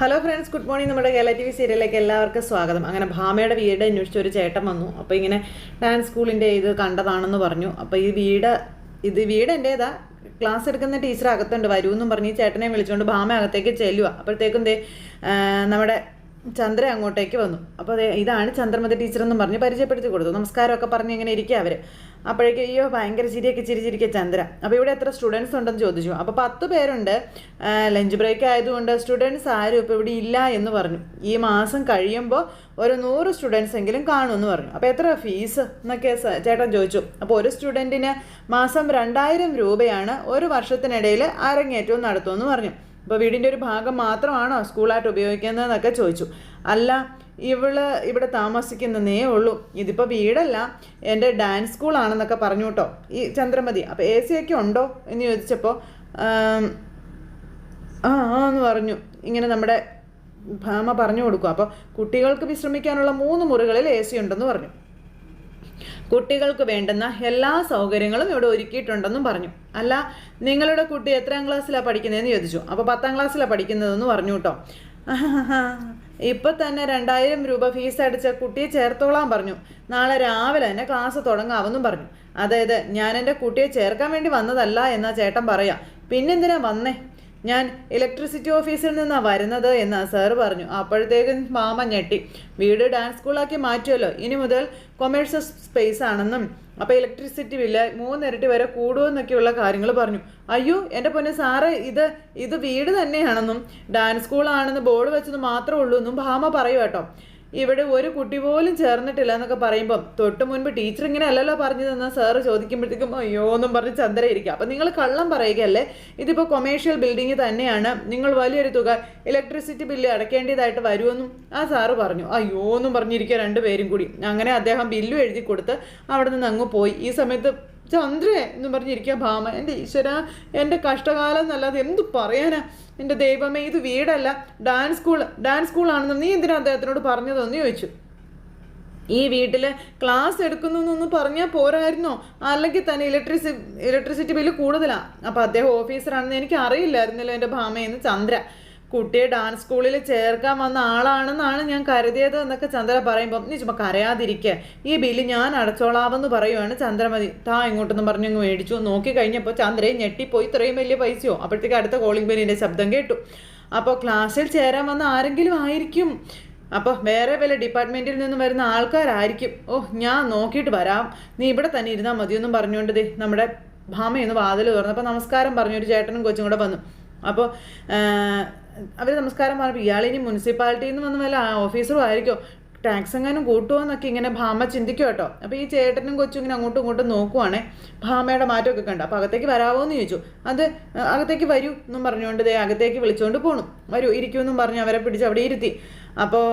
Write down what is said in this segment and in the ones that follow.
Hello friends good morning നമ്മുടെ Kerala T V സീരിയലിലേക്ക് എല്ലാവർക്കും സ്വാഗതം. അങ്ങനെ ഭാമയുടെ വീട് അന്വേഷിച്ച ഒരു ചേട്ടൻ വന്നു. അപ്പോൾ ഇങ്ങനെ ഡാൻസ് സ്കൂളിന്റെ ഇത് കണ്ടതാണെന്ന് പറഞ്ഞു. അപ്പോൾ ഈ വീട് ഇത് വീട് എന്റേതാ ക്ലാസ് എടുക്കുന്ന ടീച്ചർ അകത്തുണ്ട്. വരൂ എന്നും പറഞ്ഞ് ചേട്ടനെ വിളിച്ചുകൊണ്ട് ഭാമ അകത്തേക്ക് ചെല്ലുക അപ്പോഴത്തേക്കും ദേ നമ്മുടെ ചന്ദ്ര അങ്ങോട്ടേക്ക് വന്നു. അപ്പോൾ ഇതാണ് ചന്ദ്രമതി ടീച്ചർ എന്നും പറഞ്ഞ് പരിചയപ്പെടുത്തി കൊടുത്തു. നമസ്കാരമൊക്കെ പറഞ്ഞ് ഇങ്ങനെ ഇരിക്കുക അവർ അപ്പോഴേക്കും അയ്യോ ഭയങ്കര ചിരിയൊക്കെ ചിരിച്ചിരിക്കുക ചന്ദ്ര. അപ്പോൾ ഇവിടെ എത്ര സ്റ്റുഡൻസ് ഉണ്ടെന്ന് ചോദിച്ചു. അപ്പോൾ പത്ത് പേരുണ്ട്. ലഞ്ച് ബ്രേക്ക് ആയതുകൊണ്ട് സ്റ്റുഡൻസ് ആരും ഇപ്പോൾ ഇവിടെ ഇല്ല എന്ന് പറഞ്ഞു. ഈ മാസം കഴിയുമ്പോൾ ഒരു നൂറ് സ്റ്റുഡൻസ് എങ്കിലും കാണുമെന്ന് പറഞ്ഞു. അപ്പോൾ എത്ര ഫീസ് എന്നൊക്കെ ചേട്ടൻ ചോദിച്ചു. അപ്പോൾ ഒരു സ്റ്റുഡന്റിന് മാസം രണ്ടായിരം രൂപയാണ് ഒരു വർഷത്തിനിടയിൽ അരങ്ങേറ്റവും നടത്തുമെന്ന് പറഞ്ഞു. അപ്പോൾ വീടിന്റെ ഒരു ഭാഗം മാത്രമാണോ സ്കൂളായിട്ട് ഉപയോഗിക്കുന്നതെന്നൊക്കെ ചോദിച്ചു. അല്ല ഇവൾ ഇവിടെ താമസിക്കുന്നതേ ഉള്ളൂ. ഇതിപ്പോൾ വീടല്ല. എന്റെ ഡാൻസ് സ്കൂളാണെന്നൊക്കെ പറഞ്ഞു കേട്ടോ. ഈ ചന്ദ്രമതി. അപ്പോൾ എ സി ഒക്കെ ഉണ്ടോ എന്ന് ചോദിച്ചപ്പോൾ ആ ആ എന്ന് പറഞ്ഞു. ഇങ്ങനെ നമ്മുടെ ഭാമ പറഞ്ഞു കൊടുക്കും. അപ്പോൾ കുട്ടികൾക്ക് വിശ്രമിക്കാനുള്ള മൂന്ന് മുറികളിൽ എ സി ഉണ്ടെന്ന് പറഞ്ഞു. കുട്ടികൾക്ക് വേണ്ടുന്ന എല്ലാ സൗകര്യങ്ങളും ഇവിടെ ഒരുക്കിയിട്ടുണ്ടെന്നും പറഞ്ഞു. അല്ല നിങ്ങളുടെ കുട്ടി എത്രാം ക്ലാസ്സിലാണ് പഠിക്കുന്നതെന്ന് ചോദിച്ചു. അപ്പോൾ പത്താം ക്ലാസ്സിലാണ് പഠിക്കുന്നതെന്ന് പറഞ്ഞു കേട്ടോ. ഇപ്പം തന്നെ രണ്ടായിരം രൂപ ഫീസ് അടിച്ച കുട്ടിയെ ചേർത്തോളാൻ പറഞ്ഞു. നാളെ രാവിലെ തന്നെ ക്ലാസ് തുടങ്ങാമെന്നും പറഞ്ഞു. അതായത് ഞാൻ എന്റെ കുട്ടിയെ ചേർക്കാൻ വേണ്ടി വന്നതല്ല എന്ന ചേട്ടൻ പറയാം. പിന്നെന്തിനാ വന്നേ? ഞാൻ ഇലക്ട്രിസിറ്റി ഓഫീസിൽ നിന്നാണ് വരുന്നത് എന്ന് സാറ് പറഞ്ഞു. അപ്പോഴത്തേക്കും മാമ ഞെട്ടി. വീട് ഡാൻസ് സ്കൂളാക്കി മാറ്റുമല്ലോ ഇനി മുതൽ കൊമേഴ്സ്യൽ സ്പേസ് ആണെന്നും അപ്പോൾ ഇലക്ട്രിസിറ്റി ബില്ല് മൂന്നിരട്ടി വരെ കൂടുമെന്നൊക്കെയുള്ള കാര്യങ്ങൾ പറഞ്ഞു. അയ്യോ എന്റെ പൊന്നെ സാറ് ഇത് ഇത് വീട് തന്നെയാണെന്നും ഡാൻസ് സ്കൂളാണെന്ന് ബോർഡ് വെച്ചത് മാത്രമേ ഉള്ളൂ എന്നും ഭാമ പറയൂ കേട്ടോ. ഇവിടെ ഒരു കുട്ടി പോലും ചേർന്നിട്ടില്ല എന്നൊക്കെ പറയുമ്പം തൊട്ട് മുൻപ് ടീച്ചർ ഇങ്ങനെ അല്ലല്ലോ പറഞ്ഞു തന്ന സാറ് ചോദിക്കുമ്പോഴത്തേക്കും അയ്യോ എന്നും പറഞ്ഞ് ചന്ദ്ര ഇരിക്കുക അപ്പം നിങ്ങൾ കള്ളം പറയുകയല്ലേ? ഇതിപ്പോൾ കൊമേഴ്ഷ്യൽ ബിൽഡിംഗ് തന്നെയാണ്. നിങ്ങൾ വലിയൊരു തുക ഇലക്ട്രിസിറ്റി ബില്ല് അടയ്ക്കേണ്ടതായിട്ട് വരുമെന്നും ആ സാറ് പറഞ്ഞു. അയ്യോ എന്നും പറഞ്ഞിരിക്കുക രണ്ടുപേരും കൂടി. അങ്ങനെ അദ്ദേഹം ബില്ലും എഴുതി കൊടുത്ത് അവിടെ നിന്ന് അങ്ങ് പോയി. ഈ സമയത്ത് ചന്ദ്രേ എന്ന് പറഞ്ഞിരിക്കുക ഭാമ. എന്റെ ഈശ്വര എന്റെ കഷ്ടകാലം എന്നല്ലാതെ എന്തു പറയാനാ? എന്റെ ദൈവമേ ഇത് വീടല്ല. ഡാൻസ് സ്കൂൾ ഡാൻസ് സ്കൂളാണെന്ന് നീ എന്തിനാ അദ്ദേഹത്തിനോട് പറഞ്ഞതെന്ന് ചോദിച്ചു. ഈ വീട്ടിൽ ക്ലാസ് എടുക്കുന്നു എന്നൊന്ന് പറഞ്ഞാൽ പോരായിരുന്നോ? അല്ലെങ്കിൽ തന്നെ ഇലക്ട്രിസി ഇലക്ട്രിസിറ്റി ബില്ല് കൂടുതലാണ് അപ്പോൾ അദ്ദേഹം ഓഫീസറാണെന്ന് എനിക്ക് അറിയില്ലായിരുന്നല്ലോ എന്റെ ഭാമയെന്ന് ചന്ദ്ര. കുട്ടിയെ ഡാൻസ് സ്കൂളിൽ ചേർക്കാൻ വന്ന ആളാണെന്നാണ് ഞാൻ കരുതിയത് എന്നൊക്കെ ചന്ദ്ര പറയുമ്പം നീ ചുമ്മാ കരയാതിരിക്കുക ഈ ബില്ല് ഞാൻ അടച്ചോളാമെന്ന് പറയുവാണ് ചന്ദ്രമതി. താ ഇങ്ങോട്ടൊന്നും പറഞ്ഞു അങ്ങ് മേടിച്ചു. നോക്കി കഴിഞ്ഞപ്പോൾ ചന്ദ്രയെ ഞെട്ടിപ്പോയി. ഇത്രയും വലിയ പൈസയോ? അപ്പോഴത്തേക്ക് അടുത്ത കോളിംഗ് ബെല്ലിന്റെ ശബ്ദം കേട്ടു. അപ്പോൾ ക്ലാസ്സിൽ ചേരാൻ വന്ന ആരെങ്കിലും ആയിരിക്കും. അപ്പോൾ വേറെ വല്ല ഡിപ്പാർട്ട്മെന്റിൽ നിന്ന് വരുന്ന ആൾക്കാരായിരിക്കും. ഓ ഞാൻ നോക്കിയിട്ട് വരാം. നീ ഇവിടെ തന്നെ ഇരുന്നാൽ മതിയൊന്നും പറഞ്ഞുകൊണ്ട് ദേ നമ്മുടെ ഭാമയൊന്ന് വാതിൽ തുറന്നു അപ്പോൾ നമസ്കാരം പറഞ്ഞൊരു ചേട്ടനും കൊച്ചും കൂടെ വന്നു. അപ്പോൾ അവർ നമസ്കാരം പറഞ്ഞു ഇയാളിനി മുനിസിപ്പാലിറ്റിയിൽ നിന്ന് വന്ന വല്ല ഓഫീസറും ആയിരിക്കും? ടാക്സ് എങ്ങാനും കൂട്ടുമോ എന്നൊക്കെ ഇങ്ങനെ ഭാമ ചിന്തിക്കും കേട്ടോ അപ്പോൾ ഈ ചേട്ടനും കൊച്ചും ഇങ്ങനെ അങ്ങോട്ടും ഇങ്ങോട്ടും നോക്കുവാണേ ഭാമയുടെ മാറ്റമൊക്കെ കണ്ടു. അപ്പോൾ അകത്തേക്ക് വരാവോ എന്ന് ചോദിച്ചു. അത് അകത്തേക്ക് വരൂ എന്നും പറഞ്ഞുകൊണ്ട് ദേ അകത്തേക്ക് വിളിച്ചുകൊണ്ട് പോണു. വരൂ ഇരിക്കൂ എന്നും പറഞ്ഞു അവരെ പിടിച്ച് അവിടെ ഇരുത്തി. അപ്പോൾ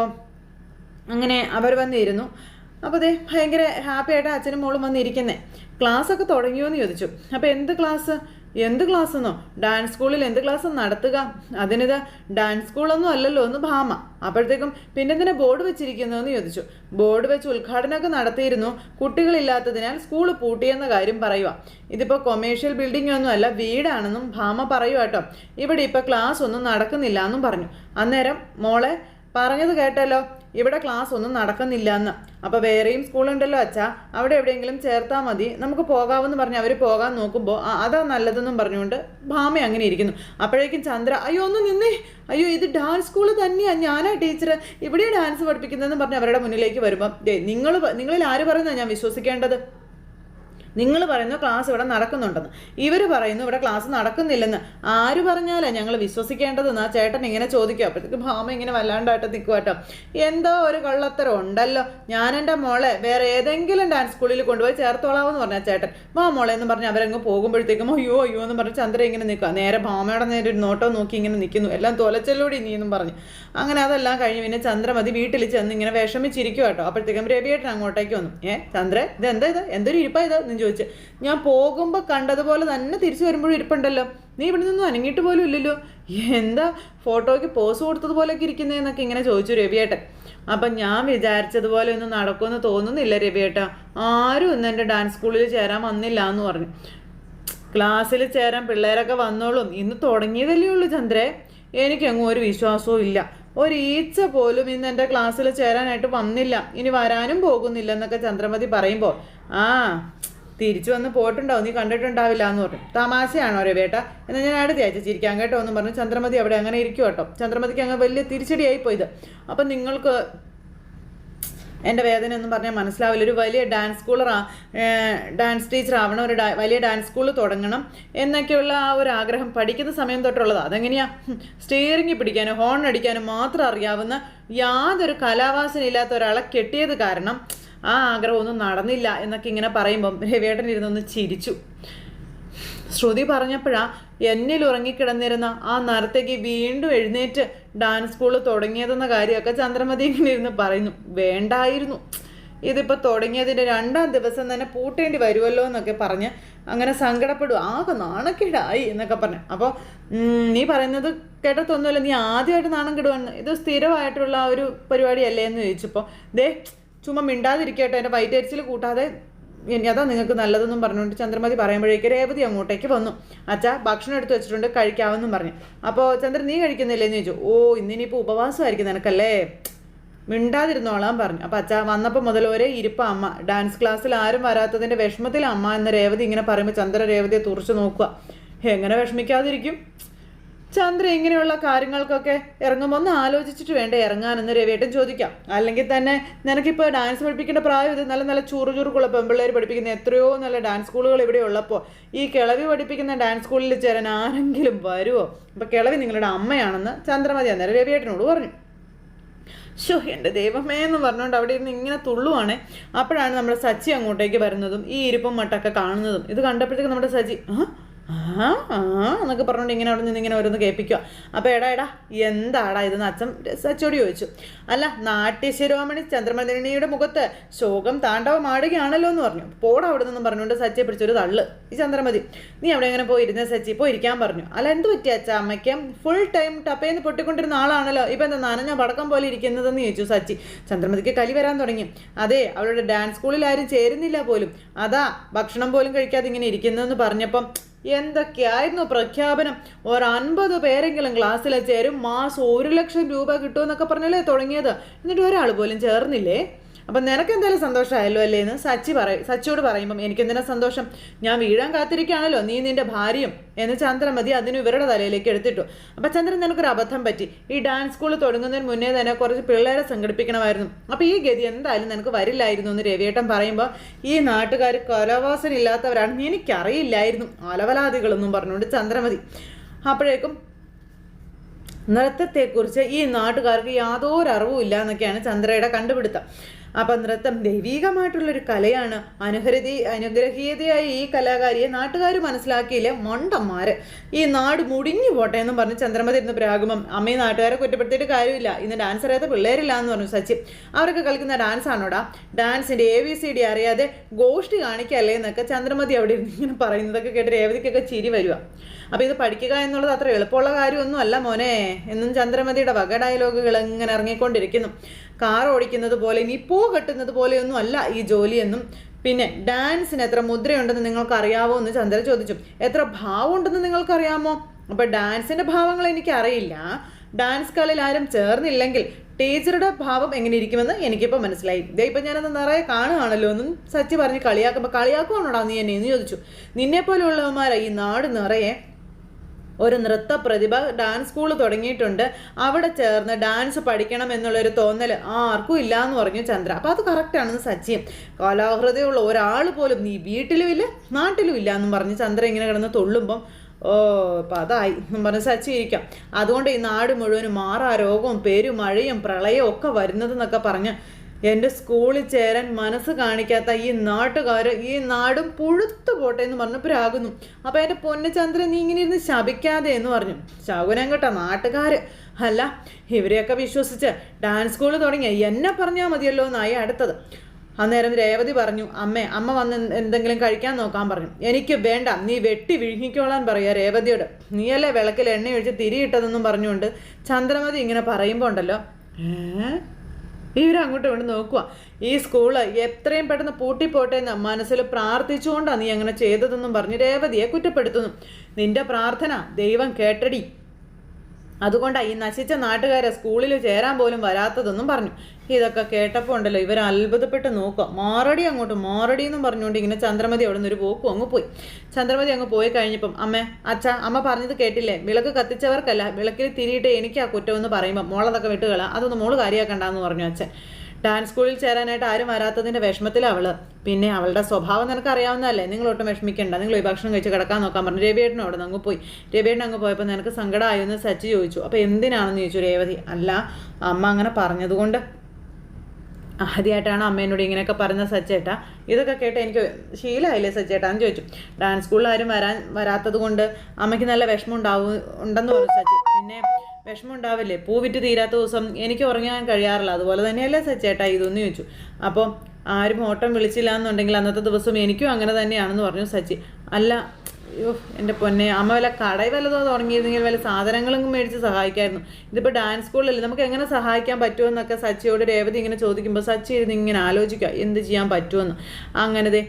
അങ്ങനെ അവർ വന്നിരുന്നു. അപ്പോൾ അതെ ഭയങ്കര ഹാപ്പി ആയിട്ട് അച്ഛനും മോളും വന്നിരിക്കുന്നേ. ക്ലാസ് ഒക്കെ തുടങ്ങിയോ എന്ന് ചോദിച്ചു. അപ്പോൾ എന്ത് ക്ലാസ് എന്ത് ക്ലാസ് എന്നോ ഡാൻസ് സ്കൂളിൽ എന്ത് ക്ലാസ് നടത്തുക? അതിനിത് ഡാൻസ് സ്കൂളൊന്നും അല്ലല്ലോ എന്ന് ഭാമ. അപ്പോഴത്തേക്കും പിന്നെ തന്നെ ബോർഡ് വെച്ചിരിക്കുന്നു എന്ന് ചോദിച്ചു. ബോർഡ് വെച്ച് ഉദ്ഘാടനമൊക്കെ നടത്തിയിരുന്നു. കുട്ടികളില്ലാത്തതിനാൽ സ്കൂൾ പൂട്ടിയെന്ന കാര്യം പറയുക. ഇതിപ്പോൾ കൊമേഴ്ഷ്യൽ ബിൽഡിംഗ് ഒന്നും അല്ല വീടാണെന്നും ഭാമ പറയുക കേട്ടോ. ഇവിടെ ഇപ്പോൾ ക്ലാസ് ഒന്നും നടക്കുന്നില്ല എന്നും പറഞ്ഞു. അന്നേരം മോളെ പറഞ്ഞത് കേട്ടല്ലോ. ഇവിടെ ക്ലാസ് ഒന്നും നടക്കുന്നില്ല എന്ന് അപ്പോൾ വേറെയും സ്കൂളുണ്ടല്ലോ അച്ഛാ. അവിടെ എവിടെയെങ്കിലും ചേർത്താൽ മതി. നമുക്ക് പോകാമെന്ന് പറഞ്ഞ് അവർ പോകാൻ നോക്കുമ്പോൾ അതാ നല്ലതെന്നും പറഞ്ഞുകൊണ്ട് ഭാമ അങ്ങനെ ഇരിക്കുന്നു. അപ്പോഴേക്കും ചന്ദ്ര അയ്യോ ഒന്ന് നിന്നേ. അയ്യോ ഇത് ഡാൻസ് സ്കൂൾ തന്നെയാണ് ഞാനാ ടീച്ചർ ഇവിടെ ഡാൻസ് പഠിപ്പിക്കുന്നതെന്ന് പറഞ്ഞ് അവരുടെ മുന്നിലേക്ക് വരുമ്പോൾ നിങ്ങൾ നിങ്ങളിൽ ആര് പറയുന്നതാണ് ഞാൻ വിശ്വസിക്കേണ്ടത്? നിങ്ങൾ പറയുന്നു ക്ലാസ് ഇവിടെ നടക്കുന്നുണ്ടെന്ന്. ഇവർ പറയുന്നു ഇവിടെ ക്ലാസ് നടക്കുന്നില്ലെന്ന്. ആര് പറഞ്ഞാലാ ഞങ്ങൾ വിശ്വസിക്കേണ്ടതെന്ന് ആ ചേട്ടൻ ഇങ്ങനെ ചോദിക്കുക അപ്പോഴത്തേക്ക് ഭാമ ഇങ്ങനെ വല്ലാണ്ടായിട്ട് നിൽക്കുക കേട്ടോ എന്തോ ഒരു കള്ളത്തരം ഉണ്ടല്ലോ. ഞാൻ എന്റെ മോളെ വേറെ ഏതെങ്കിലും ഡാൻസ് സ്കൂളിൽ കൊണ്ടുപോയി ചേർത്തോളാമെന്ന് പറഞ്ഞ ചേട്ടൻ. വാ മോളെ എന്ന് പറഞ്ഞ് അവരങ്ങ് പോകുമ്പോഴത്തേക്കും അയ്യോ അയ്യോ എന്ന് പറഞ്ഞ് ചന്ദ്ര ഇങ്ങനെ നിൽക്കുക നേരെ ഭാമയുടെ നേരെ ഒരു നോട്ടോ നോക്കി ഇങ്ങനെ നിൽക്കുന്നു എല്ലാം തൊലച്ചല്ലൂടി നീ എന്നും പറഞ്ഞു. അങ്ങനെ അതെല്ലാം കഴിഞ്ഞ് പിന്നെ ചന്ദ്രമതി വീട്ടിൽ ചെന്ന് ഇങ്ങനെ വിഷമിച്ചിരിക്കും കേട്ടോ അപ്പോഴത്തേക്കും രവിയേട്ടൻ അങ്ങോട്ടേക്ക് വന്നു. ഏ ചന്ദ്ര ഇത് എന്താ ഇത്? എന്തൊരു ഇരിപ്പാ ഇത്? ചോദിച്ചു ഞാൻ പോകുമ്പോൾ കണ്ടതുപോലെ തന്നെ തിരിച്ചു വരുമ്പോഴും ഇരിപ്പുണ്ടല്ലോ. നീ ഇവിടെ നിന്നും അനങ്ങിയിട്ട് പോലും ഇല്ലല്ലോ. എന്താ ഫോട്ടോയ്ക്ക് പോസ് കൊടുത്തതുപോലെയൊക്കെ ഇരിക്കുന്നതെന്നൊക്കെ ഇങ്ങനെ ചോദിച്ചു രവിയേട്ടൻ. അപ്പം ഞാൻ വിചാരിച്ചതുപോലെ ഒന്നും നടക്കുമെന്ന് തോന്നുന്നില്ല രവിയേട്ട. ആരും ഇന്ന് എന്റെ ഡാൻസ് സ്കൂളിൽ ചേരാൻ വന്നില്ല എന്ന് പറഞ്ഞു. ക്ലാസ്സിൽ ചേരാൻ പിള്ളേരൊക്കെ വന്നോളും. ഇന്ന് തുടങ്ങിയതല്ലേ ഉള്ളൂ ചന്ദ്രേ. എനിക്കെങ്ങും ഒരു വിശ്വാസവും ഇല്ല. ഒരീച്ച പോലും ഇന്ന് എന്റെ ക്ലാസ്സിൽ ചേരാനായിട്ട് വന്നില്ല. ഇനി വരാനും പോകുന്നില്ല എന്നൊക്കെ ചന്ദ്രമതി പറയുമ്പോൾ ആ തിരിച്ചു വന്ന് പോയിട്ടുണ്ടാവും. നീ കണ്ടിട്ടുണ്ടാവില്ല എന്ന് പറഞ്ഞു. തമാശയാണോ രവേട്ട എന്നാൽ ഞാൻ അടുത്ത ആഴ്ച ചിരിക്കാൻ കേട്ടോ എന്ന് പറഞ്ഞു. ചന്ദ്രമതി അവിടെ അങ്ങനെ ഇരിക്കും കേട്ടോ. ചന്ദ്രമതിക്ക് അങ്ങ് വലിയ തിരിച്ചടിയായി പോയത് അപ്പം നിങ്ങൾക്ക് എന്റെ വേദന എന്ന് പറഞ്ഞാൽ മനസ്സിലാവില്ല. ഒരു വലിയ ഡാൻസ് സ്കൂളറാ ഡാൻസ് ടീച്ചർ ആവണം. ഒരു വലിയ ഡാൻസ് സ്കൂൾ തുടങ്ങണം എന്നൊക്കെയുള്ള ആ ഒരു ആഗ്രഹം പഠിക്കുന്ന സമയം തൊട്ടുള്ളതാണ് അതെങ്ങനെയാ? സ്റ്റിയറിംഗ് പിടിക്കാനും ഹോൺ അടിക്കാനും മാത്രം അറിയാവുന്ന യാതൊരു കലാവാസന ഇല്ലാത്ത ഒരാളെ കെട്ടിയത് കാരണം ആ ആഗ്രഹമൊന്നും നടന്നില്ല എന്നൊക്കെ ഇങ്ങനെ പറയുമ്പം രവിയേട്ടൻ ഇരുന്നൊന്ന് ചിരിച്ചു. ശ്രുതി പറഞ്ഞപ്പോഴാ എന്നിൽ ഉറങ്ങിക്കിടന്നിരുന്ന ആ നർത്തകി വീണ്ടും എഴുന്നേറ്റ് ഡാൻസ് സ്കൂൾ തുടങ്ങിയതെന്ന കാര്യമൊക്കെ ചന്ദ്രമതി ഇങ്ങനെ ഇരുന്ന് പറയുന്നു. വേണ്ടായിരുന്നു. ഇതിപ്പോൾ തുടങ്ങിയതിന്റെ രണ്ടാം ദിവസം തന്നെ പൂട്ടേണ്ടി വരുമല്ലോ എന്നൊക്കെ പറഞ്ഞ് അങ്ങനെ സങ്കടപ്പെടും. ആകെ നാണക്കേടായി എന്നൊക്കെ പറഞ്ഞു. അപ്പോൾ നീ പറയുന്നത് കേട്ടതൊന്നുമല്ല. നീ ആദ്യമായിട്ട് നാണം കിടുവാണ് ഇത് സ്ഥിരമായിട്ടുള്ള ഒരു പരിപാടിയല്ലേ എന്ന് ചോദിച്ചപ്പോൾ ദേ ചുമ്മാ മിണ്ടാതിരിക്കട്ടെ എന്റെ വൈറ്റ് അരിച്ചിൽ കൂട്ടാതെ ഇനി അതാ നിങ്ങൾക്ക് നല്ലതെന്നും പറഞ്ഞുകൊണ്ട് ചന്ദ്രമതി പറയുമ്പോഴേക്ക് രേവതി അങ്ങോട്ടേക്ക് വന്നു. അച്ഛാ ഭക്ഷണം എടുത്ത് വെച്ചിട്ടുണ്ട് കഴിക്കാമെന്നും പറഞ്ഞു. അപ്പോൾ ചന്ദ്രൻ നീ കഴിക്കുന്നില്ലേ എന്ന് ചോദിച്ചു. ഓ ഇന്നിനിപ്പോൾ ഉപവാസമായിരിക്കും നിനക്കല്ലേ? മിണ്ടാതിരുന്നോളാൻ പറഞ്ഞു. അപ്പം അച്ഛാ വന്നപ്പോൾ മുതൽ ഒരേ ഇരിപ്പ അമ്മ. ഡാൻസ് ക്ലാസ്സിൽ ആരും വരാത്തതിന്റെ വിഷമത്തിൽ അമ്മ എന്ന രേവതി ഇങ്ങനെ പറയുമ്പോൾ ചന്ദ്ര രേവതിയെ തുറച്ചു നോക്കുക. എങ്ങനെ വിഷമിക്കാതിരിക്കും? ചന്ദ്ര ഇങ്ങനെയുള്ള കാര്യങ്ങൾക്കൊക്കെ ഇറങ്ങുമ്പോൾ ഒന്ന് ആലോചിച്ചിട്ട് വേണ്ടേ ഇറങ്ങാനെന്ന് രവിയേട്ടൻ ചോദിക്കാം. അല്ലെങ്കിൽ തന്നെ നിനക്കിപ്പോൾ ഡാൻസ് പഠിപ്പിക്കേണ്ട പ്രായം ഇത് നല്ല നല്ല ചൂറു ചുറുക്കുള്ള പെമ്പിള്ളേർ പഠിപ്പിക്കുന്ന എത്രയോ നല്ല ഡാൻസ് സ്കൂളുകൾ ഇവിടെ ഉള്ളപ്പോൾ ഈ കിളവി പഠിപ്പിക്കുന്ന ഡാൻസ് സ്കൂളിൽ ചേരാൻ ആരെങ്കിലും വരുമോ അപ്പോൾ കിളവി നിങ്ങളുടെ അമ്മയാണെന്ന് ചന്ദ്രമതി അന്നേരം രവിയേട്ടനോട് പറഞ്ഞു. ഷോ എന്റെ ദൈവമേ എന്ന് പറഞ്ഞുകൊണ്ട് അവിടെ ഇരുന്ന് ഇങ്ങനെ തുള്ളുവാണേ. അപ്പോഴാണ് നമ്മുടെ സച്ചി അങ്ങോട്ടേക്ക് വരുന്നതും ഈ ഇരിപ്പം മട്ടൊക്കെ കാണുന്നതും. ഇത് കണ്ടപ്പോഴത്തേക്ക് നമ്മുടെ സച്ചി ആ ആ ആ എന്നൊക്കെ പറഞ്ഞുകൊണ്ട് ഇങ്ങനെ അവിടെ നിന്ന് ഇങ്ങനെ ഓരോന്ന് കേൾപ്പിക്കുക അപ്പോൾ എടാ എടാ എന്താടാ ഇതെന്ന് അച്ഛൻ സച്ചിയോട് ചോദിച്ചു. അല്ല നാട്യശിരോമണി ചന്ദ്രമതിനിയുടെ മുഖത്ത് ശോകം താണ്ഡവമാടുകയാണല്ലോ എന്ന് പറഞ്ഞു. പോടാ അവിടെ നിന്നും പറഞ്ഞുകൊണ്ട് സച്ചിയെ പിടിച്ചൊരു തള്ള്. ഈ ചന്ദ്രമതി നീ അവിടെ എങ്ങനെ പോയി ഇരുന്ന സച്ചി? പോയി ഇരിക്കാൻ പറഞ്ഞു. അല്ല എന്ത് പറ്റിയ അച്ഛ? അമ്മയ്ക്ക് ഫുൾ ടൈം ടപ്പേന്ന് പൊട്ടിക്കൊണ്ടിരുന്ന ആളാണല്ലോ. ഇപ്പം എന്താ നനഞ്ഞ പടക്കം പോലെ ഇരിക്കുന്നതെന്ന് ചോദിച്ചു സച്ചി. ചന്ദ്രമതിക്ക് കലി വരാൻ തുടങ്ങി. അതെ അവളുടെ ഡാൻസ് സ്കൂളിൽ ആരും ചേരുന്നില്ല പോലും. അതാ ഭക്ഷണം പോലും കഴിക്കാതെ ഇങ്ങനെ ഇരിക്കുന്നതെന്ന് പറഞ്ഞപ്പം എന്തൊക്കെയായിരുന്നു പ്രഖ്യാപനം? ഒരു അൻപത് പേരെങ്കിലും ക്ലാസ്സിൽ ചേരും മാസം ഒരു ലക്ഷം രൂപ കിട്ടുമെന്നൊക്കെ പറഞ്ഞല്ലേ തുടങ്ങിയത്? എന്നിട്ട് ഒരാൾ പോലും ചേർന്നില്ലേ? അപ്പം നിനക്ക് എന്തായാലും സന്തോഷമായല്ലോ അല്ലേ എന്ന് സച്ചി പറയും സച്ചിയോട് പറയുമ്പം എനിക്കെന്തിനാ സന്തോഷം? ഞാൻ വീഴാൻ കാത്തിരിക്കുകയാണല്ലോ. നീ നിന്റെ ഭാര്യയും എന്ന് ചന്ദ്രമതി അതിന് ഇവരുടെ തലയിലേക്ക് എടുത്തിട്ടു. അപ്പം ചന്ദ്രൻ നിനക്കൊരു അബദ്ധം പറ്റി. ഈ ഡാൻസ് സ്കൂൾ തുടങ്ങുന്നതിന് മുന്നേ തന്നെ കുറച്ച് പിള്ളേരെ സംഘടിപ്പിക്കണമായിരുന്നു. അപ്പം ഈ ഗതി എന്തായാലും നിനക്ക് വരില്ലായിരുന്നു എന്ന് രവിയേട്ടൻ പറയുമ്പോൾ ഈ നാട്ടുകാർ കൊലവാസന ഇല്ലാത്തവരാണ് എനിക്കറിയില്ലായിരുന്നു. അലവലാദികളെന്നും പറഞ്ഞുകൊണ്ട് ചന്ദ്രമതി അപ്പോഴേക്കും നൃത്തത്തെക്കുറിച്ച് ഈ നാട്ടുകാർക്ക് യാതൊരു അറിവും ഇല്ല എന്നൊക്കെയാണ് ചന്ദ്രയുടെ കണ്ടുപിടുത്തം. അപ്പം നൃത്തം ദൈവീകമായിട്ടുള്ളൊരു കലയാണ്. അനുഹൃതി അനുഗ്രഹീയതയായ ഈ കലാകാരിയെ നാട്ടുകാർ മനസ്സിലാക്കിയില്ല? മൊണ്ടന്മാര്. ഈ നാട് മുടിഞ്ഞു പോട്ടെ എന്നും പറഞ്ഞ് ചന്ദ്രമതി ഇരുന്ന് പ്രാഗമം. അമ്മയും നാട്ടുകാരെ കുറ്റപ്പെടുത്തിയിട്ട് കാര്യമില്ല. ഇന്ന് ഡാൻസ് അറിയാത്ത പിള്ളേരില്ല എന്ന് പറഞ്ഞു സച്ചിൻ. അവരൊക്കെ കളിക്കുന്ന ഡാൻസ് ആണോടാ? ഡാൻസിന്റെ എ ബി സി ഡി അറിയാതെ ഗോഷ്ടി കാണിക്കല്ലേ എന്നൊക്കെ ചന്ദ്രമതി അവിടെ ഇരുന്ന് ഇങ്ങനെ പറയുന്നതൊക്കെ കേട്ട് രേവതിക്കൊക്കെ ചിരി വരിക അപ്പോൾ ഇത് പഠിക്കുക എന്നുള്ളത് അത്ര എളുപ്പമുള്ള കാര്യമൊന്നും അല്ല മോനെ. എന്നും ചന്ദ്രമതിയുടെ വക ഡയലോഗുകൾ ഇങ്ങനെ ഇറങ്ങിക്കൊണ്ടിരിക്കുന്നു. കാർ ഓടിക്കുന്നത് പോലെ ഇനി പൂ കെട്ടുന്നത് പോലെയൊന്നും അല്ല ഈ ജോലിയെന്നും. പിന്നെ ഡാൻസിന് എത്ര മുദ്രയുണ്ടെന്ന് നിങ്ങൾക്ക് അറിയാവോ എന്ന് ചന്ദ്ര ചോദിച്ചു. എത്ര ഭാവം ഉണ്ടെന്ന് നിങ്ങൾക്കറിയാമോ? അപ്പോൾ ഡാൻസിന്റെ ഭാവങ്ങൾ എനിക്കറിയില്ല. ഡാൻസ് കളിൽ ആരും ചേർന്നില്ലെങ്കിൽ ടീച്ചറുടെ ഭാവം എങ്ങനെ ഇരിക്കുമെന്ന് എനിക്കിപ്പോൾ മനസ്സിലായി. ഇതേ ഇപ്പം ഞാനത് നിറയെ കാണുകയാണല്ലോ എന്നും സച്ചി പറഞ്ഞ് കളിയാക്കുമ്പോൾ കളിയാക്കുവാണോടാ നീ എന്നെ? എന്ന് ചോദിച്ചു. നിന്നെപ്പോലെയുള്ളവന്മാരാ ഈ നാട് നിറയെ ഒരു നൃത്ത പ്രതിഭ ഡാൻസ് സ്കൂൾ തുടങ്ങിയിട്ടുണ്ട്. അവിടെ ചേർന്ന് ഡാൻസ് പഠിക്കണം എന്നുള്ളൊരു തോന്നൽ ആർക്കും ഇല്ല എന്ന് പറഞ്ഞു ചന്ദ്ര. അപ്പോൾ അത് കറക്റ്റാണെന്ന് സച്ചിയും കലാഹൃദയമുള്ള ഒരാൾ പോലും നീ വീട്ടിലും ഇല്ല നാട്ടിലും ഇല്ല എന്നും പറഞ്ഞ് ചന്ദ്ര ഇങ്ങനെ കിടന്ന് തുള്ളുമ്പം ഓ ഇപ്പം അതായി എന്നും പറഞ്ഞ് സച്ചി ഇരിക്കാം. അതുകൊണ്ട് ഈ നാട് മുഴുവനും മാറാ രോഗവും പെരുമഴയും പ്രളയവും ഒക്കെ വരുന്നതെന്നൊക്കെ പറഞ്ഞ് എന്റെ സ്കൂളിൽ ചേരാൻ മനസ്സ് കാണിക്കാത്ത ഈ നാട്ടുകാർ ഈ നാടും പുഴുത്തു പോട്ടെ എന്ന് പറഞ്ഞു പ്രാകുന്നു അപ്പോൾ എന്റെ പൊന്നചന്ദ്രൻ നീ ഇങ്ങനെ ഇരുന്ന് ശപിക്കാതെ എന്ന് പറഞ്ഞു. ശകുനം കേട്ടോ നാട്ടുകാർ അല്ല ഇവരെയൊക്കെ വിശ്വസിച്ച് ഡാൻസ് സ്കൂൾ തുടങ്ങിയ എന്നെ പറഞ്ഞാൽ മതിയല്ലോ എന്നായി അടുത്തത്. അന്നേരം രേവതി പറഞ്ഞു അമ്മേ അമ്മ വന്ന് എന്തെങ്കിലും കഴിക്കാൻ നോക്കാൻ പറഞ്ഞു. എനിക്ക് വേണ്ട നീ വെട്ടി വിഴുങ്ങിക്കോളാൻ പറയുക രേവതിയോട്. നീയല്ലേ വിളക്കിൽ എണ്ണ ഒഴിച്ച് തിരിയിട്ടതെന്നും പറഞ്ഞുകൊണ്ട് ചന്ദ്രമതി ഇങ്ങനെ പറയുമ്പോൾ ഉണ്ടല്ലോ. ഏ? ഇവരങ്ങോട്ടും ഇങ്ങോട്ട് നോക്കുക ഈ സ്കൂൾ എത്രയും പെട്ടെന്ന് പൂട്ടിപ്പോട്ടെ എന്ന് മനസ്സിൽ പ്രാർത്ഥിച്ചുകൊണ്ടാണ് നീ അങ്ങനെ ചെയ്തതെന്നും പറഞ്ഞ് രേവതിയെ കുറ്റപ്പെടുത്തുന്നു. നിന്റെ പ്രാർത്ഥന ദൈവം കേട്ടടി. അതുകൊണ്ടാണ് ഈ നശിച്ച നാട്ടുകാരെ സ്കൂളിൽ ചേരാൻ പോലും വരാത്തതെന്നും പറഞ്ഞു. ഇതൊക്കെ കേട്ടപ്പോൾ ഉണ്ടല്ലോ ഇവർ അത്ഭുതപ്പെട്ട് നോക്കുക. മാറടി അങ്ങോട്ട് മാറടി എന്നും പറഞ്ഞുകൊണ്ട് ഇങ്ങനെ ചന്ദ്രമതി അവിടെ നിന്ന് ഒരു പോക്കും അങ്ങ് പോയി. ചന്ദ്രമതി അങ്ങ് പോയി കഴിഞ്ഞപ്പം അമ്മ അച്ഛ അമ്മ പറഞ്ഞത് കേട്ടില്ലേ? വിളക്ക് കത്തിച്ചവർക്കല്ല വിളക്കിൽ തിരിയിട്ട് എനിക്ക് ആ കുറ്റമെന്ന് പറയുമ്പോൾ മോളതൊക്കെ വിട്ടുകള അതൊന്നും മോൾ കാര്യമാക്കണ്ടെന്ന് പറഞ്ഞു അച്ഛൻ. ഡാൻസ് സ്കൂളിൽ ചേരാനായിട്ട് ആരും വരാത്തതിന്റെ വിഷമത്തിലാണ് അവൾ. പിന്നെ അവളുടെ സ്വഭാവം നിനക്ക് അറിയാവുന്നതല്ലേ നിങ്ങൾ ഒട്ടും വിഷമിക്കേണ്ട. നിങ്ങൾ ഈ ഭക്ഷണം കഴിച്ച് കിടക്കാൻ നോക്കാൻ പറഞ്ഞു. രവിയേട്ടൻ അവിടെ നിന്ന് അങ്ങ് പോയി. രവിയേട്ടൻ അങ്ങ് പോയപ്പോൾ നിനക്ക് സങ്കടമായെന്ന് സച്ചി ചോദിച്ചു. അപ്പോൾ എന്തിനാണെന്ന് ചോദിച്ചു രേവതി. അല്ല അമ്മ അങ്ങനെ പറഞ്ഞതുകൊണ്ട്. ആദ്യമായിട്ടാണ് അമ്മേനോട് ഇങ്ങനെയൊക്കെ പറഞ്ഞ സച്ചേട്ട. ഇതൊക്കെ കേട്ട് എനിക്ക് ശീലമായില്ലേ സച്ചേട്ടാ എന്ന് ചോദിച്ചു. ഡാൻസ് സ്കൂളിൽ ആരും വരാൻ വരാത്തത് കൊണ്ട് അമ്മയ്ക്ക് നല്ല വിഷമം ഉണ്ടാവും ഉണ്ടെന്ന് പറഞ്ഞു സച്ചി. പിന്നെ വിഷമം ഉണ്ടാവില്ലേ പൂ വിറ്റ് തീരാത്ത ദിവസം എനിക്ക് ഉറങ്ങാൻ കഴിയാറില്ല. അതുപോലെ തന്നെയല്ലേ സച്ചേട്ടാ ഇതൊന്നും ചോദിച്ചു. അപ്പോൾ ആരും ഓട്ടം വിളിച്ചില്ല എന്നുണ്ടെങ്കിൽ അന്നത്തെ ദിവസം എനിക്കും അങ്ങനെ തന്നെയാണെന്ന് പറഞ്ഞു സച്ചി. അല്ല അയ്യോ എന്റെ പൊന്നെ അമ്മ വല്ല കടയിൽ വല്ലതോ തുടങ്ങിയിരുന്നെങ്കിൽ വല്ല സാധനങ്ങളും മേടിച്ച് സഹായിക്കായിരുന്നു. ഇതിപ്പോൾ ഡാൻസ് സ്കൂളിലല്ലേ നമുക്ക് എങ്ങനെ സഹായിക്കാൻ പറ്റുമെന്നൊക്കെ സച്ചിയോട് രേവതി ഇങ്ങനെ ചോദിക്കുമ്പോൾ സച്ചി ഇരുന്ന് ഇങ്ങനെ ആലോചിക്കുക എന്ത് ചെയ്യാൻ പറ്റുമെന്ന്. അങ്ങനത്തെ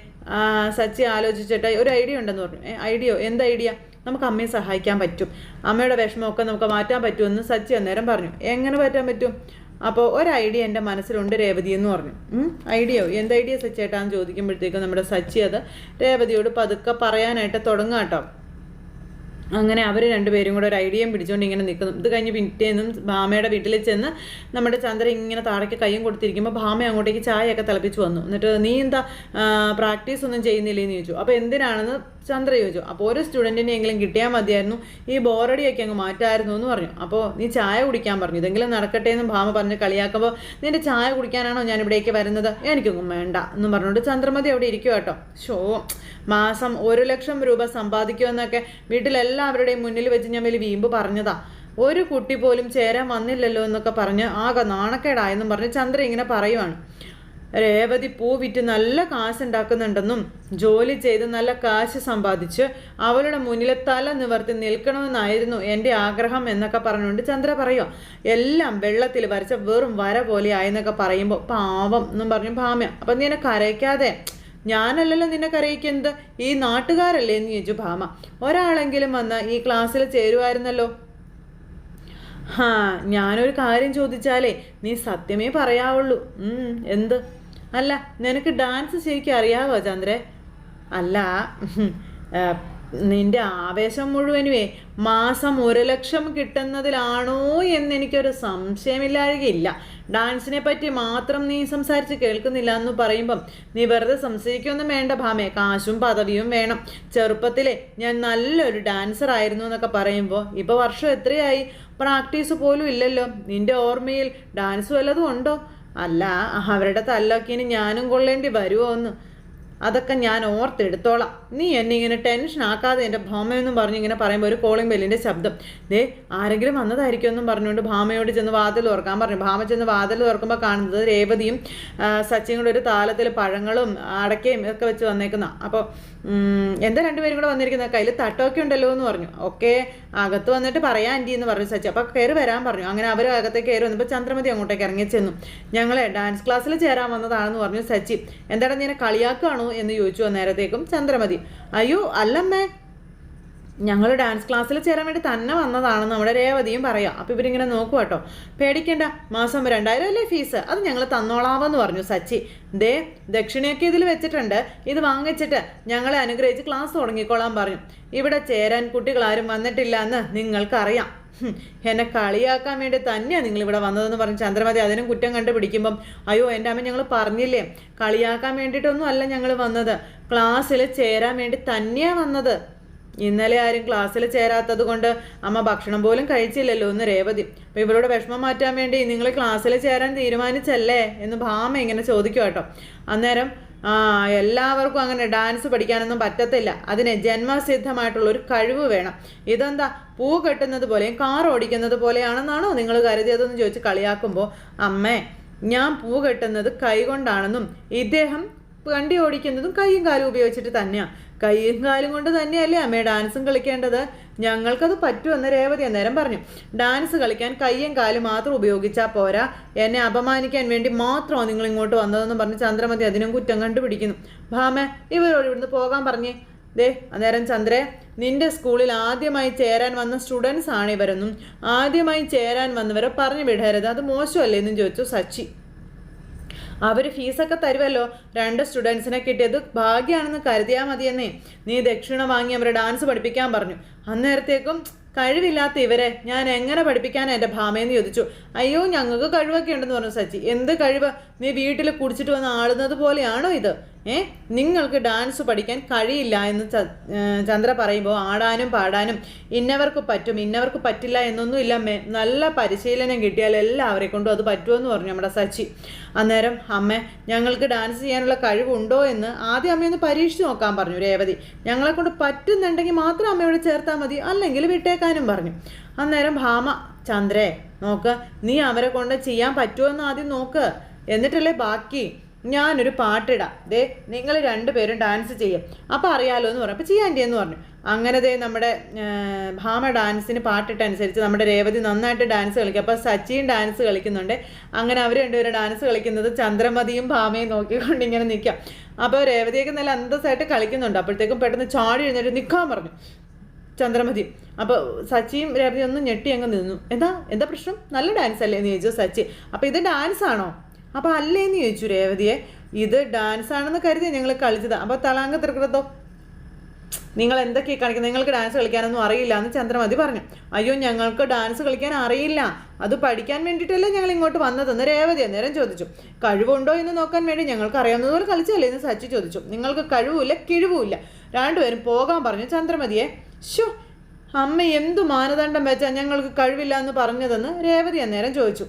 സച്ചി ആലോചിച്ചിട്ട് ഒരു ഐഡിയ ഉണ്ടെന്ന് പറഞ്ഞു. ഐഡിയോ? എന്ത് ഐഡിയ? നമുക്ക് അമ്മയെ സഹായിക്കാൻ പറ്റും. അമ്മയുടെ വിഷമമൊക്കെ നമുക്ക് മാറ്റാൻ പറ്റുമെന്ന് സച്ചി അന്നേരം പറഞ്ഞു. എങ്ങനെ മാറ്റാൻ പറ്റും? അപ്പോൾ ഒരു ഐഡിയ എന്റെ മനസ്സിലുണ്ട് രേവതി എന്ന് പറഞ്ഞു. ഐഡിയോ? എന്ത് ഐഡിയ സച്ചേട്ടാന്ന് ചോദിക്കുമ്പോഴത്തേക്കും നമ്മുടെ സച്ചി അത് രേവതിയോട് പതുക്കെ പറയാനായിട്ട് തുടങ്ങാം കേട്ടോ. അങ്ങനെ അവർ രണ്ടുപേരും കൂടെ ഒരു ഐഡിയയും പിടിച്ചുകൊണ്ട് ഇങ്ങനെ നിൽക്കുന്നു ഇത് കഴിഞ്ഞ് പിറ്റേന്നും ഭാമയുടെ വീട്ടിൽ ചെന്ന് നമ്മുടെ ചന്ദ്ര ഇങ്ങനെ താഴേക്ക് കൈയും കൊടുത്തിരിക്കുമ്പോൾ ഭാമ അങ്ങോട്ടേക്ക് ചായയൊക്കെ തിളപ്പിച്ച് വന്നു. എന്നിട്ട് നീ എന്താ പ്രാക്ടീസ് ഒന്നും ചെയ്യുന്നില്ലേന്ന് ചോദിച്ചു. അപ്പോൾ എന്തിനാണെന്ന് ചന്ദ്ര ചോദിച്ചു. അപ്പോൾ ഒരു സ്റ്റുഡന്റിനെങ്കിലും കിട്ടിയാൽ മതിയായിരുന്നു. ഈ ബോറടിയൊക്കെ അങ്ങ് മാറ്റായിരുന്നു എന്ന് പറഞ്ഞു. അപ്പോൾ നീ ചായ കുടിക്കാൻ പറഞ്ഞു. ഇതെങ്കിലും നടക്കട്ടെ എന്ന് ഭാമ പറഞ്ഞ് കളിയാക്കുമ്പോൾ നിന്റെ ചായ കുടിക്കാനാണോ ഞാൻ ഇവിടേക്ക് വരുന്നത്? എനിക്കൊന്നും വേണ്ട എന്ന് പറഞ്ഞുകൊണ്ട് ചന്ദ്രമതി അവിടെ ഇരിക്കുക കേട്ടോ ഷോ മാസം ഒരു ലക്ഷം രൂപ സമ്പാദിക്കുമെന്നൊക്കെ വീട്ടിലെല്ലാവരുടെയും മുന്നിൽ വെച്ച് ഞാൻ വലിയ വീമ്പ് പറഞ്ഞതാ. ഒരു കുട്ടി പോലും ചേരാൻ വന്നില്ലല്ലോ എന്നൊക്കെ പറഞ്ഞ് ആകെ നാണക്കേടായെന്നും പറഞ്ഞ് ചന്ദ്ര ഇങ്ങനെ പറയുവാണ്. രേവതി പൂ വിറ്റ് നല്ല കാശ് ഉണ്ടാക്കുന്നുണ്ടെന്നും ജോലി ചെയ്ത് നല്ല കാശ് സമ്പാദിച്ച് അവളുടെ മുന്നിലെ തല നിവർത്തി നിൽക്കണമെന്നായിരുന്നു എന്റെ ആഗ്രഹം എന്നൊക്കെ പറഞ്ഞുകൊണ്ട് ചന്ദ്ര പറയുക എല്ലാം വെള്ളത്തിൽ വരച്ച വെറും വര പോലെ ആയെന്നൊക്കെ പറയുമ്പോൾ പാവം എന്നും പറഞ്ഞു ഭാമ്യ. അപ്പം എന്നെ കരയ്ക്കാതെ ഞാനല്ലല്ലോ നിന്നെ കരയിക്കുന്നത്. ഈ നാട്ടുകാരല്ലേ എന്ന് ചോദിച്ചു ഭാമ? ഒരാളെങ്കിലും വന്ന് ഈ ക്ലാസ്സിൽ ചേരുമായിരുന്നല്ലോ ഹാ ഞാനൊരു കാര്യം ചോദിച്ചാലേ നീ സത്യമേ പറയാവുള്ളൂ. എന്ത്? അല്ല നിനക്ക് ഡാൻസ് ശരിക്കും അറിയാവോ ചന്ദ്രേ? അല്ല നിന്റെ ആവേശം മുഴുവനുമേ മാസം ഒരു ലക്ഷം കിട്ടുന്നതിലാണോ എന്നെനിക്കൊരു സംശയമില്ലാഴികയില്ല ഡാൻസിനെ പറ്റി മാത്രം നീ സംസാരിച്ച് കേൾക്കുന്നില്ല എന്ന് പറയുമ്പം നീ വെറുതെ സംശയിക്കൊന്നും വേണ്ട ഭാമേ. കാശും പദവിയും വേണം. ചെറുപ്പത്തിലെ ഞാൻ നല്ലൊരു ഡാൻസർ ആയിരുന്നു എന്നൊക്കെ പറയുമ്പോൾ ഇപ്പൊ വർഷം എത്രയായി? പ്രാക്ടീസ് പോലും ഇല്ലല്ലോ. നിന്റെ ഓർമ്മയിൽ ഡാൻസ് വല്ലതും ഉണ്ടോ? അല്ല അവരുടെ തല്ലൊക്കെ ഇനി ഞാനും കൊള്ളേണ്ടി വരുമോ എന്ന്. അതൊക്കെ ഞാൻ ഓർത്തെടുത്തോളാം. നീ എന്നെ ഇങ്ങനെ ടെൻഷൻ ആക്കാതെ എന്റെ ഭാമയെന്നും പറഞ്ഞ് ഇങ്ങനെ പറയുമ്പോൾ ഒരു കോളിംഗ് ബെല്ലിന്റെ ശബ്ദം. ദേ ആരെങ്കിലും വന്നതായിരിക്കും എന്നും പറഞ്ഞുകൊണ്ട് ഭാമയോട് ചെന്ന് വാതിൽ തുറക്കാൻ പറഞ്ഞു. ഭാമ ചെന്ന് വാതിൽ തുറക്കുമ്പോൾ കാണുന്നത് രേവതിയും സച്ചിയും ഒരു താലത്തിൽ പഴങ്ങളും അടക്കയും ഒക്കെ വെച്ച് വന്നേക്കുന്ന. അപ്പോൾ എന്താ രണ്ടുപേരും കൂടെ വന്നിരിക്കുന്നത് കയ്യിൽ തട്ടമൊക്കെ ഉണ്ടല്ലോ എന്ന് പറഞ്ഞു. ഒക്കെ അകത്ത് വന്നിട്ട് പറയാൻ ആന്റി എന്ന് പറഞ്ഞു സച്ചി. അപ്പോൾ കയറി വരാൻ പറഞ്ഞു. അങ്ങനെ അവർ അകത്തേക്ക് കയറി വന്നപ്പോൾ ചന്ദ്രമതി അങ്ങോട്ടേക്ക് ഇറങ്ങി ചെന്നു ഞങ്ങളെ ഡാൻസ് ക്ലാസ്സിൽ ചേരാൻ വന്നതാണെന്ന് പറഞ്ഞു സച്ചി. എന്താടാ നീ കളിയാക്കുകയാണോ എന്ന് ചോദിച്ചു അന്നേരത്തേക്കും ചന്ദ്രമതി. അയ്യോ അല്ലമ്മേ. ഞങ്ങൾ ഡാൻസ് ക്ലാസ്സിൽ ചേരാൻ വേണ്ടി തന്നെ വന്നതാണെന്ന് നമ്മുടെ രേവതിയും പറയാം. അപ്പോൾ ഇവരിങ്ങനെ നോക്കുക കേട്ടോ. പേടിക്കേണ്ട. മാസം രണ്ടായിരം അല്ലേ ഫീസ് അത് ഞങ്ങൾ തന്നോളാമെന്ന് പറഞ്ഞു സച്ചി. ദേ ദക്ഷിണയൊക്കെ ഇതിൽ വെച്ചിട്ടുണ്ട്. ഇത് വാങ്ങിച്ചിട്ട് ഞങ്ങളെ അനുഗ്രഹിച്ച് ക്ലാസ് തുടങ്ങിക്കോളാൻ പറഞ്ഞു. ഇവിടെ ചേരാൻ കുട്ടികളാരും വന്നിട്ടില്ല എന്ന് നിങ്ങൾക്കറിയാം. എന്നെ കളിയാക്കാൻ വേണ്ടി തന്നെയാണ് നിങ്ങൾ ഇവിടെ വന്നതെന്ന് പറഞ്ഞ് ചന്ദ്രമതി അതിനും കുറ്റം കണ്ടുപിടിക്കുമ്പം അയ്യോ എന്റെ അമ്മ ഞങ്ങൾ പറഞ്ഞില്ലേ? കളിയാക്കാൻ വേണ്ടിയിട്ടൊന്നും അല്ല ഞങ്ങൾ വന്നത്. ക്ലാസ്സിൽ ചേരാൻ വേണ്ടി തന്നെയാണ് വന്നത്. ഇന്നലെ ആരും ക്ലാസ്സിൽ ചേരാത്തത് കൊണ്ട് അമ്മ ഭക്ഷണം പോലും കഴിച്ചില്ലല്ലോ എന്ന് രേവതി. അപ്പോൾ ഇവളുടെ വിഷമം മാറ്റാൻ വേണ്ടി നിങ്ങൾ ക്ലാസ്സിൽ ചേരാൻ തീരുമാനിച്ചല്ലേ? എന്ന് ഭാമ ഇങ്ങനെ ചോദിക്കും കേട്ടോ. അന്നേരം ആ എല്ലാവർക്കും അങ്ങനെ ഡാൻസ് പഠിക്കാനൊന്നും പറ്റത്തില്ല. അതിന് ജന്മസിദ്ധമായിട്ടുള്ള ഒരു കഴിവ് വേണം. ഇതെന്താ? പൂ കെട്ടുന്നത് പോലെയും കാർ ഓടിക്കുന്നത് പോലെയാണെന്നാണോ നിങ്ങൾ കരുതിയതെന്ന് ചോദിച്ച് കളിയാക്കുമ്പോൾ അമ്മേ ഞാൻ പൂ കെട്ടുന്നത് കൈകൊണ്ടാണെന്നും ഇദ്ദേഹം വണ്ടി ഓടിക്കുന്നതും കൈയും കാലും ഉപയോഗിച്ചിട്ട് തന്നെയാണ് കൈയും കാലും കൊണ്ട് തന്നെയല്ലേ അമ്മേ ഡാൻസും കളിക്കേണ്ടത്? ഞങ്ങൾക്കത് പറ്റുമെന്ന് രേവതി അന്നേരം പറഞ്ഞു. ഡാൻസ് കളിക്കാൻ കയ്യും കാലും മാത്രം ഉപയോഗിച്ചാൽ പോരാ. എന്നെ അപമാനിക്കാൻ വേണ്ടി മാത്രമാണ് നിങ്ങൾ ഇങ്ങോട്ട് വന്നതെന്ന് പറഞ്ഞ് ചന്ദ്രമതി അതിനും കുറ്റം കണ്ടുപിടിക്കുന്നു. ഭാമ ഇവരോട് ഇവിടുന്ന് പോകാൻ പറഞ്ഞു. ദേ അന്നേരം ചന്ദ്രേ നിന്റെ സ്കൂളിൽ ആദ്യമായി ചേരാൻ വന്ന സ്റ്റുഡൻസ് ആണ് ഇവരെന്നും ആദ്യമായി ചേരാൻ വന്നവരെ പറഞ്ഞു വിടരുത്. അത് മോശമല്ലേ എന്നും ചോദിച്ചു സച്ചി. അവർ ഫീസൊക്കെ തരുമല്ലോ രണ്ട് സ്റ്റുഡൻസിനെ കിട്ടിയത് ഭാഗ്യമാണെന്ന് കരുതിയാൽ മതിയെന്നേ. നീ ദക്ഷിണ വാങ്ങി അവരെ ഡാൻസ് പഠിപ്പിക്കാൻ പറഞ്ഞു. അന്നേരത്തേക്കും കഴിവില്ലാത്ത ഇവരെ ഞാൻ എങ്ങനെ പഠിപ്പിക്കാൻ എന്റെ ഭാമയെന്ന് ചോദിച്ചു. അയ്യോ ഞങ്ങൾക്ക് കഴിവൊക്കെ ഉണ്ടെന്ന് പറഞ്ഞു സച്ചി. എന്ത് കഴിവ്? നീ വീട്ടിൽ കുടിച്ചിട്ട് വന്ന് ആളുന്നത് പോലെയാണോ ഇത്? ഏ? നിങ്ങൾക്ക് ഡാൻസ് പഠിക്കാൻ കഴിയില്ല എന്ന് ചന്ദ്ര പറയുമ്പോൾ ആടാനും പാടാനും ഇന്നവർക്ക് പറ്റും ഇന്നവർക്ക് പറ്റില്ല എന്നൊന്നും ഇല്ല മേ നല്ല പരിശീലനം കിട്ടിയാൽ എല്ലാവരെ കൊണ്ടും അത് പറ്റുമെന്ന് പറഞ്ഞു നമ്മുടെ സച്ചി. അന്നേരം അമ്മ ഞങ്ങൾക്ക് ഡാൻസ് ചെയ്യാനുള്ള കഴിവുണ്ടോ എന്ന് ആദ്യം അമ്മയൊന്ന് പരീക്ഷിച്ച് നോക്കാൻ പറഞ്ഞു രേവതി. ഞങ്ങളെ കൊണ്ട് പറ്റുന്നുണ്ടെങ്കിൽ മാത്രം അമ്മയോട് ചേർത്താൽ മതി അല്ലെങ്കിൽ വിട്ടേക്കാനും പറഞ്ഞു. അന്നേരം ഭാമ ചന്ദ്രേ നോക്ക് നീ അവരെ കൊണ്ട് ചെയ്യാൻ പറ്റുമോ എന്ന് ആദ്യം നോക്ക്. എന്നിട്ടല്ലേ ബാക്കി ഞാനൊരു പാട്ടിടാം. ദേ നിങ്ങൾ രണ്ടുപേരും ഡാൻസ് ചെയ്യും. അപ്പോൾ അറിയാലോ എന്ന് പറഞ്ഞു. അപ്പോൾ ചെയ്യാൻ എന്ന് പറഞ്ഞു. അങ്ങനെ ദേ നമ്മുടെ ഭാമ ഡാൻസിന് പാട്ടിട്ടനുസരിച്ച് നമ്മുടെ രേവതി നന്നായിട്ട് ഡാൻസ് കളിക്കും. അപ്പോൾ സച്ചിൻ ഡാൻസ് കളിക്കുന്നുണ്ട്. അങ്ങനെ അവർ രണ്ടുപേരും ഡാൻസ് കളിക്കുന്നത് ചന്ദ്രമതിയും ഭാമയും നോക്കിക്കൊണ്ട് ഇങ്ങനെ നിൽക്കാം. അപ്പോൾ രേവതിയൊക്കെ നല്ല അന്തസ്സായിട്ട് കളിക്കുന്നുണ്ട്. അപ്പോഴത്തേക്കും പെട്ടെന്ന് ചാടി എഴുന്നേറ്റ് നിൽക്കാൻ പറഞ്ഞു. ചന്ദ്രമതി. അപ്പോൾ സച്ചിയും രേവതി ഒന്ന് ഞെട്ടി അങ്ങ് നിന്നു. എന്താ? എന്താ പ്രശ്നം? നല്ല ഡാൻസ് അല്ലേ എന്ന് ചോദിച്ചു സച്ചി. അപ്പോൾ ഇത് ഡാൻസ് ആണോ? അപ്പോൾ അല്ലേന്ന് ചോദിച്ചു രേവതിയെ. ഇത് ഡാൻസ് ആണെന്ന് കരുതി ഞങ്ങൾ കളിച്ചത്. അപ്പോൾ തളാങ്ക തിരുക്കടത്തോ നിങ്ങൾ എന്തൊക്കെയാണ് കളിക്കുന്നത് നിങ്ങൾക്ക് ഡാൻസ് കളിക്കാനൊന്നും അറിയില്ല എന്ന് ചന്ദ്രമതി പറഞ്ഞു. അയ്യോ ഞങ്ങൾക്ക് ഡാൻസ് കളിക്കാൻ അറിയില്ല. അത് പഠിക്കാൻ വേണ്ടിയിട്ടല്ലേ ഞങ്ങൾ ഇങ്ങോട്ട് വന്നതെന്ന് രേവതി അന്നേരം ചോദിച്ചു. കഴിവുണ്ടോ എന്ന് നോക്കാൻ വേണ്ടി ഞങ്ങൾക്ക് അറിയാവുന്നതുപോലെ കളിച്ചല്ലേ എന്ന് സച്ചി ചോദിച്ചു. നിങ്ങൾക്ക് കഴിവുമില്ല കിഴിവുമില്ല. രണ്ടുപേരും പോകാൻ പറഞ്ഞു ചന്ദ്രമതിയെ. ഷോ അമ്മ എന്തു മാനദണ്ഡം വെച്ചാൽ ഞങ്ങൾക്ക് കഴിവില്ല എന്ന് പറഞ്ഞതെന്ന് രേവതി അന്നേരം ചോദിച്ചു.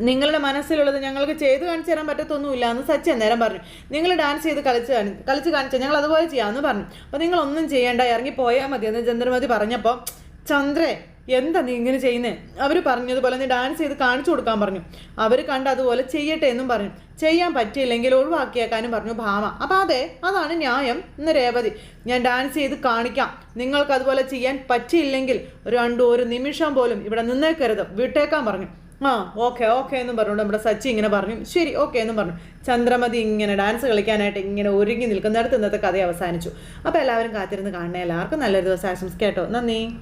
നിങ്ങളുടെ മനസ്സിലുള്ളത് ഞങ്ങൾക്ക് ചെയ്ത് കാണിച്ചു തരാൻ പറ്റത്തൊന്നുമില്ല എന്ന് സച്ചി അന്നേരം പറഞ്ഞു. നിങ്ങൾ ഡാൻസ് ചെയ്ത് കളിച്ച് കളിച്ച് കാണിച്ചാൽ ഞങ്ങൾ അതുപോലെ ചെയ്യാമെന്ന് പറഞ്ഞു. അപ്പോൾ നിങ്ങളൊന്നും ചെയ്യേണ്ട ഇറങ്ങി പോയാൽ മതി എന്ന് ചന്ദ്രമതി പറഞ്ഞപ്പോൾ ചന്ദ്രേ എന്താ നീ ഇങ്ങനെ ചെയ്യുന്നേ? അവർ പറഞ്ഞതുപോലെ നീ ഡാൻസ് ചെയ്ത് കാണിച്ചു കൊടുക്കാൻ പറഞ്ഞു. അവർ കണ്ട അതുപോലെ ചെയ്യട്ടെ എന്നും പറഞ്ഞു. ചെയ്യാൻ പറ്റിയില്ലെങ്കിൽ ഒഴിവാക്കിയേക്കാനും പറഞ്ഞു ഭാമ. അപ്പം അതെ അതാണ് ന്യായം എന്ന് രേവതി. ഞാൻ ഡാൻസ് ചെയ്ത് കാണിക്കാം. നിങ്ങൾക്ക് അതുപോലെ ചെയ്യാൻ പറ്റിയില്ലെങ്കിൽ രണ്ടു ഒരു നിമിഷം പോലും ഇവിടെ നിന്നേക്കരുത്. വിട്ടേക്കാൻ പറഞ്ഞു. ആ ഓക്കെ ഓക്കെ എന്നും പറഞ്ഞുകൊണ്ട് നമ്മുടെ സച്ചി ഇങ്ങനെ പറഞ്ഞു. ശരി ഓക്കെ എന്നും പറഞ്ഞു. ചന്ദ്രമതി ഇങ്ങനെ ഡാൻസ് കളിക്കാനായിട്ട് ഇങ്ങനെ ഒരുങ്ങി നിൽക്കുന്നിടത്ത് ഇന്നത്തെ കഥ അവസാനിച്ചു. അപ്പോൾ എല്ലാവരും കാത്തിരുന്ന് കാണണേ. എല്ലാവർക്കും നല്ലൊരു ദിവസം ആശംസിക്കാട്ടോ നന്ദി.